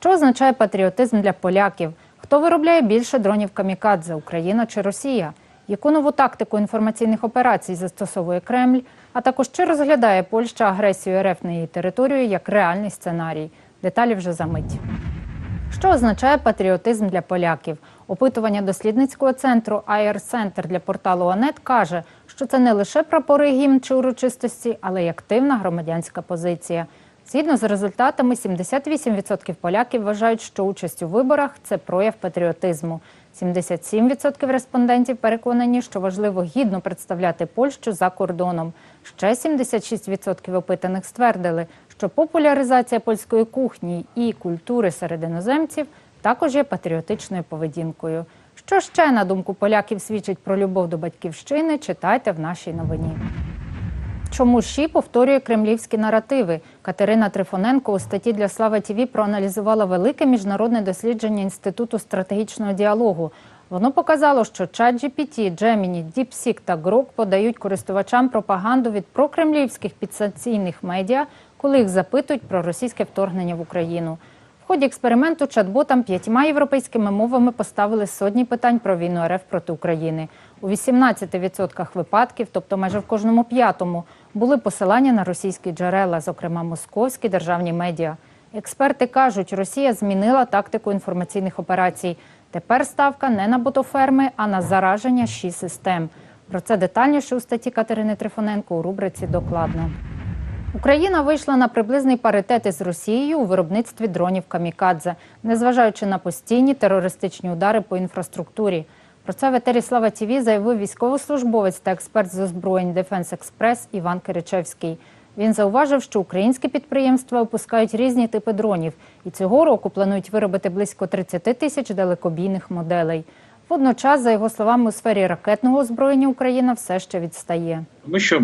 Що означає патріотизм для поляків? Хто виробляє більше дронів камікадзе Україна чи Росія? Яку нову тактику інформаційних операцій застосовує Кремль? А також чи розглядає Польща агресію РФ на її територію як реальний сценарій? Деталі вже за мить. Що означає патріотизм для поляків? Опитування дослідницького центру Center для порталу ОНЕТ каже, що це не лише прапори, гімн чи урочистості, але й активна громадянська позиція. Згідно з результатами, 78% поляків вважають, що участь у виборах це прояв патріотизму. 77% респондентів переконані, що важливо гідно представляти Польщу за кордоном. Ще 76% опитаних ствердили, що популяризація польської кухні і культури серед іноземців також є патріотичною поведінкою. Що ще на думку поляків свідчить про любов до батьківщини? Читайте в нашій новині. Чому ШІ повторює кремлівські наративи? Катерина Трифоненко у статті для Слава ТІВІ проаналізувала велике міжнародне дослідження Інституту стратегічного діалогу. Воно показало, що ChatGPT, Gemini, DeepSeek та Grok подають користувачам пропаганду від прокремлівських підсанкційних медіа, коли їх запитують про російське вторгнення в Україну. Ході експерименту чат-ботам п'ятьма європейськими мовами поставили сотні питань про війну РФ проти України. У 18% випадків, тобто майже в кожному п'ятому, були посилання на російські джерела, зокрема московські державні медіа. Експерти кажуть, Росія змінила тактику інформаційних операцій. Тепер ставка не на ботоферми, а на зараження ші систем. Про це детальніше у статті Катерини Трифоненко у рубриці Докладно. Україна вийшла на приблизний паритет із Росією у виробництві дронів камікадзе, незважаючи на постійні терористичні удари по інфраструктурі. Про це в етері Слава ТІВІ заявив військовослужбовець та експерт з озброєнь Дефенс Експрес Іван Киричевський. Він зауважив, що українські підприємства випускають різні типи дронів, і цього року планують виробити близько 30 тисяч далекобійних моделей. Водночас, за його словами, у сфері ракетного озброєння Україна все ще відстає. Тому що,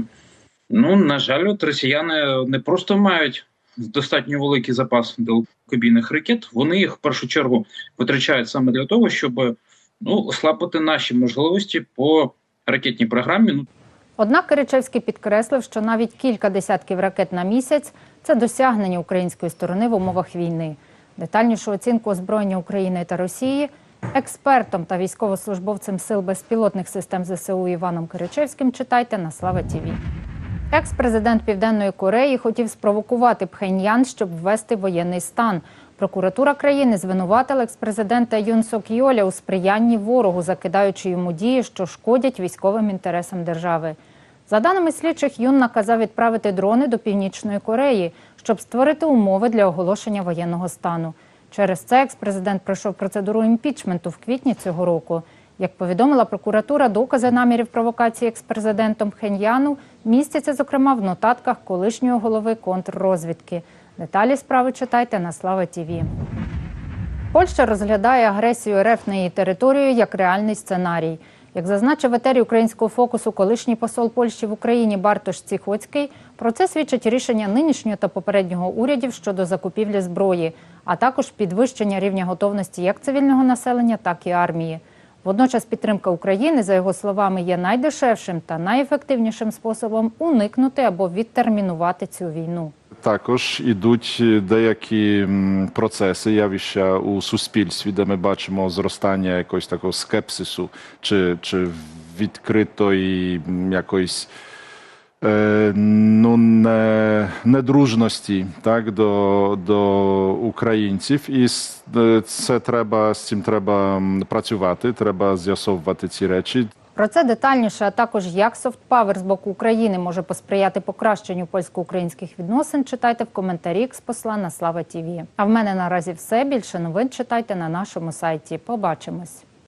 ну, на жаль, от росіяни не просто мають достатньо великий запас далекобійних ракет, вони їх в першу чергу витрачають саме для того, щоб ну, ослабити наші можливості по ракетній програмі. Ну, Однак Киричевський підкреслив, що навіть кілька десятків ракет на місяць це досягнення української сторони в умовах війни. Детальнішу оцінку озброєння України та Росії експертом та військовослужбовцем сил безпілотних систем ЗСУ Іваном Киричевським читайте на Слава ТІВІ. Екс-президент Південної Кореї хотів спровокувати Пхеньян, щоб ввести воєнний стан. Прокуратура країни звинуватила екс-президента Юн Сок Йоля у сприянні ворогу, закидаючи йому дії, що шкодять військовим інтересам держави. За даними слідчих, Юн наказав відправити дрони до Північної Кореї, щоб створити умови для оголошення воєнного стану. Через це екс-президент пройшов процедуру імпічменту в квітні цього року. Як повідомила прокуратура, докази намірів провокації екс-президентом Пхеньяну містяться, зокрема, в нотатках колишнього голови контррозвідки. Деталі справи читайте на Слава ТІВІ. Польща розглядає агресію РФ на її територію як реальний сценарій. Як зазначив в етері українського фокусу колишній посол Польщі в Україні Бартош Ціхоцький, про це свідчить рішення нинішнього та попереднього урядів щодо закупівлі зброї, а також підвищення рівня готовності як цивільного населення, так і армії. Водночас підтримка України, за його словами, є найдешевшим та найефективнішим способом уникнути або відтермінувати цю війну. Також ідуть деякі процеси, явища у суспільстві, де ми бачимо зростання якогось такого скепсису чи, чи відкритої якоїсь е, ну, не, недружності так, до, до українців. І е, це треба, з цим треба працювати, треба з'ясовувати ці речі. Про це детальніше, а також як софтпавер з боку України може посприяти покращенню польсько-українських відносин. Читайте в коментарі експосла на Слава ТІВІ. А в мене наразі все. Більше новин читайте на нашому сайті. Побачимось.